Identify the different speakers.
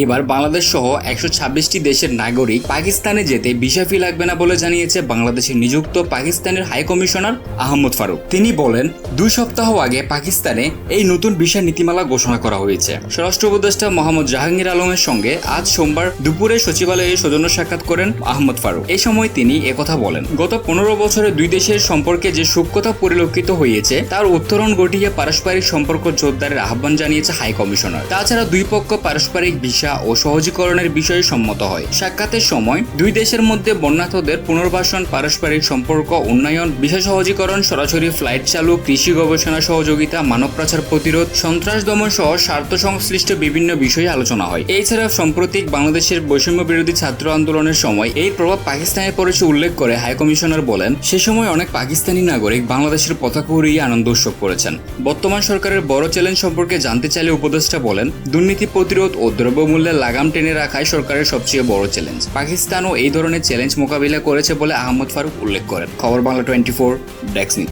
Speaker 1: এবার বাংলাদেশ সহ একশো ছাব্বিশটি দেশের নাগরিক পাকিস্তানে যেতে ভিসা ফি লাগবে না বলে জানিয়েছে বাংলাদেশে নিযুক্ত পাকিস্তানের হাই কমিশনার আহমদ ফারুক। তিনি বলেন, দুই সপ্তাহ আগে পাকিস্তানে এই নতুন ভিসা নীতিমালা ঘোষণা করা হয়েছে। স্বরাষ্ট্র উপদেষ্টা মোহাম্মদ জাহাঙ্গীর আলমের সঙ্গে আজ সোমবার দুপুরে সচিবালয়ে সৌজন্য সাক্ষাৎ করেন আহমদ ফারুক। এই সময় তিনি একথা বলেন, গত পনেরো বছরে দুই দেশের সম্পর্কে যে সূক্ষ্মতা পরিলক্ষিত হয়েছে, তার উত্তরণ ঘটিয়ে পারস্পরিক সম্পর্ক জোরদারের আহ্বান জানিয়েছে হাই কমিশনার। তাছাড়া দুই পক্ষ পারস্পরিক ভিসা ও সহজীকরণের বিষয়ে সম্মত হয়। সাক্ষাতের সময় দুই দেশের মধ্যে বন্যার্থদের পুনর্বাসন, পারস্পরিক সম্পর্ক, উন্নয়ন, ভিসা সহজীকরণ, সরাসরি ফ্লাইট চালু, কৃষি গবেষণা সহযোগিতা, মানব পাচার প্রতিরোধ, সন্ত্রাস দমন সহ স্বার্থ সংশ্লিষ্ট বিভিন্ন বিষয়ে আলোচনা হয়। এছাড়া সম্প্রতিক বাংলাদেশের বৈষম্য বিরোধী ছাত্র আন্দোলনের সময় এই প্রভাব পাকিস্তানে পড়েছে উল্লেখ করে হাই কমিশনার বলেন, সে সময় অনেক পাকিস্তানি নাগরিক বাংলাদেশের পতাকা উড়িয়ে আনন্দ উৎসব করেছেন। বর্তমান সরকারের বড় চ্যালেঞ্জ সম্পর্কে জানতে চাইলে উপদেষ্টা বলেন, দুর্নীতি প্রতিরোধ ও দ্রব্যমূল্যের লাগাম টেনে রাখাই সরকারের সবচেয়ে বড় চ্যালেঞ্জ পাকিস্তানও এই ধরনের চ্যালেঞ্জ মোকাবিলা করেছে বলে আহমদ ফারুক উল্লেখ করেন। খবর বাংলা টোয়েন্টি ফোর নিউজ।